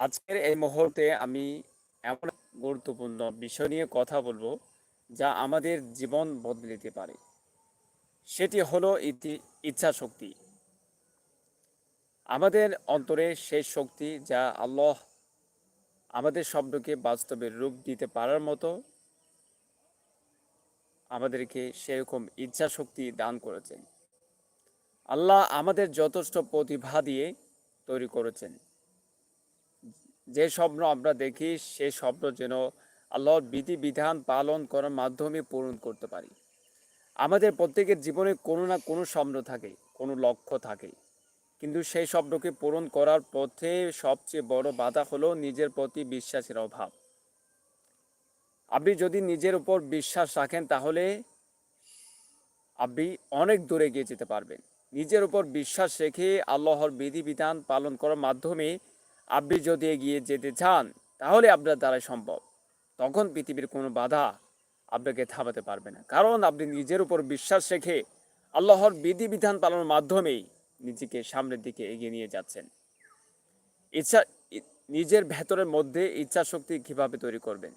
আজকের এই মুহূর্তে আমি এমন গুরুত্বপূর্ণ বিষয় নিয়ে কথা বলব, যা আমাদের জীবন বদলে দিতে পারে। সেটি হলো ইচ্ছা শক্তি। আমাদের অন্তরে সেই শক্তি যা আল্লাহ আমাদের শব্দকে বাস্তবে রূপ দিতে পারার মতো আমাদেরকে সেরকম ইচ্ছা শক্তি দান করেছেন। আল্লাহ আমাদের যথেষ্ট প্রতিভা দিয়ে তৈরি করেছেন। যে স্বপ্ন আমরা দেখি সেই স্বপ্ন যেন আল্লাহর বিধিবিধান পালন করার মাধ্যমে পূরণ করতে পারি। আমাদের প্রত্যেকের জীবনে কোনো না কোনো স্বপ্ন থাকে, কোনো লক্ষ্য থাকে। কিন্তু সেই স্বপ্নকে পূরণ করার পথে সবচেয়ে বড় বাধা হলো নিজের প্রতি বিশ্বাসের অভাব। আপনি যদি নিজের উপর বিশ্বাস রাখেন, তাহলে আপনি অনেক দূরে গিয়ে যেতে পারবেন। নিজের উপর বিশ্বাস রেখে আল্লাহর বিধিবিধান পালন করার মাধ্যমে আপনি যদি এগিয়ে যেতে চান, তাহলে আপনার দ্বারা সম্ভব। তখন পৃথিবীর কোনো বাধা আপনাকে থামাতে পারবে না। কারণ আপনি নিজের উপর বিশ্বাস রেখে আল্লাহর বিধিবিধান পালনের মাধ্যমেই নিজেকে সামনের দিকে এগিয়ে নিয়ে যাচ্ছেন। ইচ্ছা, নিজের ভেতরের মধ্যে ইচ্ছা শক্তি কীভাবে তৈরি করবেন?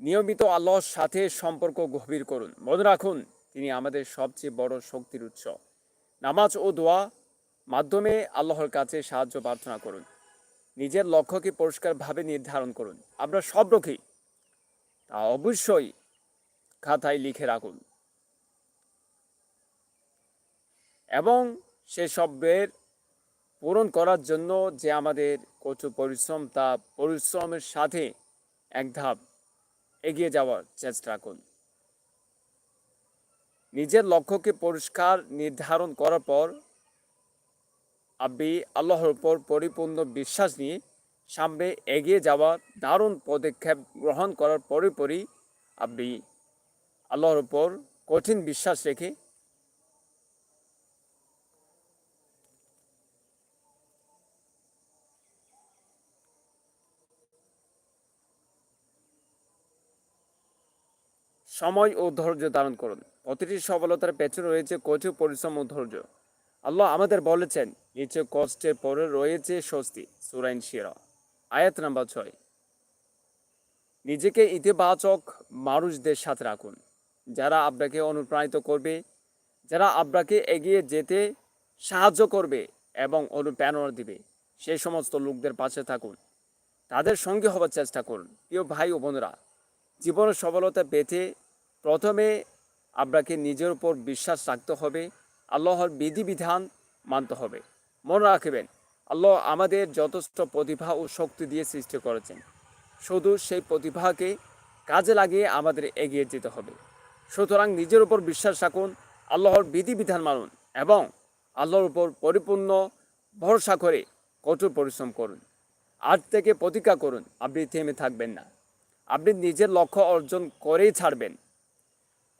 নিয়মিত আল্লাহর সাথে সম্পর্ক গভীর করুন। মনে রাখুন, তিনি আমাদের সবচেয়ে বড় শক্তির উৎস। নামাজ ও দোয়া মাধ্যমে আল্লাহর কাছে সাহায্য প্রার্থনা করুন। নিজের লক্ষ্যকে পরিষ্কারভাবে নির্ধারণ করুন। আমরা সব রক্ষী তা অবশ্যই খাতায় লিখে রাখুন। এবং সেসবের পূরণ করার জন্য যে আমাদের কঠোর পরিশ্রম, তা পরিশ্রমের সাথে এক ধাপ এগিয়ে যাওয়ার চেষ্টা করুন। নিজের লক্ষ্যকে পরিষ্কার নির্ধারণ করার পর আপনি আল্লাহর উপর পরিপূর্ণ বিশ্বাস নিয়ে সামনে এগিয়ে যাওয়ার দারুণ পদক্ষেপ গ্রহণ করার পরে পরই আল্লাহর উপর কঠিন বিশ্বাস রেখে সময় ও ধৈর্য ধারণ করুন। প্রতিটি সফলতার পেছনে রয়েছে কঠোর পরিশ্রম ও ধৈর্য। আল্লাহ আমাদের বলেছেন, নিচে কষ্টের পরে রয়েছে স্বস্তি। সুরাইন শিরা আয়াত নাম্বার ছয়। নিজেকে ইতিবাচক মানুষদের সাথে রাখুন। যারা আপনাকে অনুপ্রাণিত করবে, যারা আপনাকে এগিয়ে যেতে সাহায্য করবে এবং অনুপ্রেরণা দিবে সেই সমস্ত লোকদের পাশে থাকুন। তাদের সঙ্গে হবার চেষ্টা করুন। প্রিয় ভাই ও বোনেরা, জীবনের সফলতা পেতে প্রথমে আপনাকে নিজের উপর বিশ্বাস রাখতে হবে, আল্লাহর বিধিবিধান মানতে হবে। মনে রাখবেন, আল্লাহ আমাদের যথেষ্ট প্রতিভা ও শক্তি দিয়ে সৃষ্টি করেছেন। শুধু সেই প্রতিভাকে কাজে লাগিয়ে আমাদের এগিয়ে যেতে হবে। সুতরাং নিজের উপর বিশ্বাস রাখুন, আল্লাহর বিধিবিধান মানুন এবং আল্লাহর উপর পরিপূর্ণ ভরসা করে কঠোর পরিশ্রম করুন। আজ থেকে প্রতিজ্ঞা করুন, আপনি থেমে থাকবেন না। আপনি নিজের লক্ষ্য অর্জন করেই ছাড়বেন।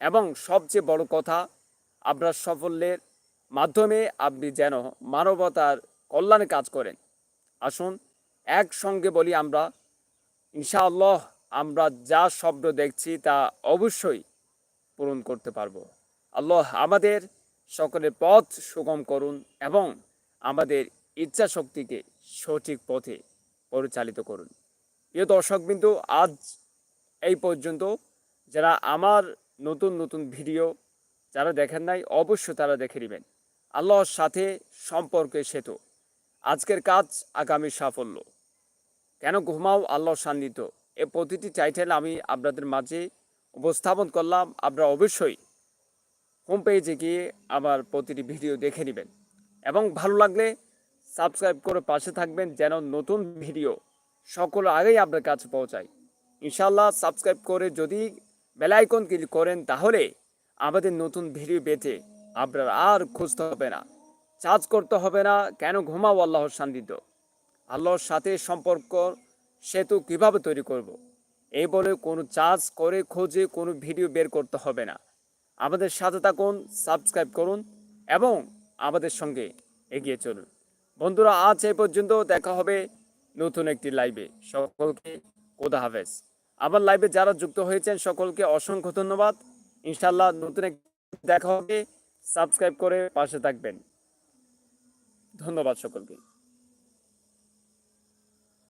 এবং সবচেয়ে বড় কথা, আপনার সাফল্যের মাধ্যমে আপনি যেন মানবতার কল্যাণে কাজ করেন। আসুন, একসঙ্গে বলি আমরা, ইনশাআল্লাহ আমরা যা শব্দ দেখছি তা অবশ্যই পূরণ করতে পারব। আল্লাহ আমাদের সকলের পথ সুগম করুন এবং আমাদের ইচ্ছা শক্তিকে সঠিক পথে পরিচালিত করুন। প্রিয় দর্শকবিন্দু, আজ এই পর্যন্ত। যারা আমার নতুন নতুন ভিডিও যারা দেখেন নাই অবশ্য তারা দেখে নেবেন। আল্লাহর সাথে সম্পর্কে সেতু। আজকের কাজ আগামী সাফল্য। কেন ঘুমাও আল্লাহর সান্নিধ্য? এ প্রতিটি টাইটেল আমি আপনাদের মাঝে উপস্থাপন করলাম। আপনারা অবশ্যই হোম পেজে গিয়ে আমার প্রতিটি ভিডিও দেখে নেবেন। এবং ভালো লাগলে সাবস্ক্রাইব করে পাশে থাকবেন যেন নতুন ভিডিও সকল আগেই আপনার কাছে পৌঁছায়। ইনশাল্লাহ সাবস্ক্রাইব করে যদি বেল আইকন ক্লিক করেন তাহলে আমাদের নতুন ভিডিও পেতে আপনার আর খুঁজতে হবে না। চার্জ করতে হবে না, কেন ঘুমাও আল্লাহর সান্নিধ্য। আল্লাহর সাথে সম্পর্ক সেতু কীভাবে তৈরি করব। এই বলে কোনো চার্জ করে খোঁজে কোনো ভিডিও বের করতে হবে না। আমাদের সাথে থাকুন, সাবস্ক্রাইব করুন এবং আমাদের সঙ্গে এগিয়ে চলুন। বন্ধুরা, আজ এই পর্যন্ত দেখা হবে নতুন একটি লাইভে। সকলকে কোদা হাফেজ। আমার লাইভে যারা যুক্ত হয়েছেন, সকলকে অসংখ্য ধন্যবাদ। ইনশাল্লাহ নতুন এক দেখা হবে। সাবস্ক্রাইব করে পাশে থাকবেন। ধন্যবাদ সকলকে।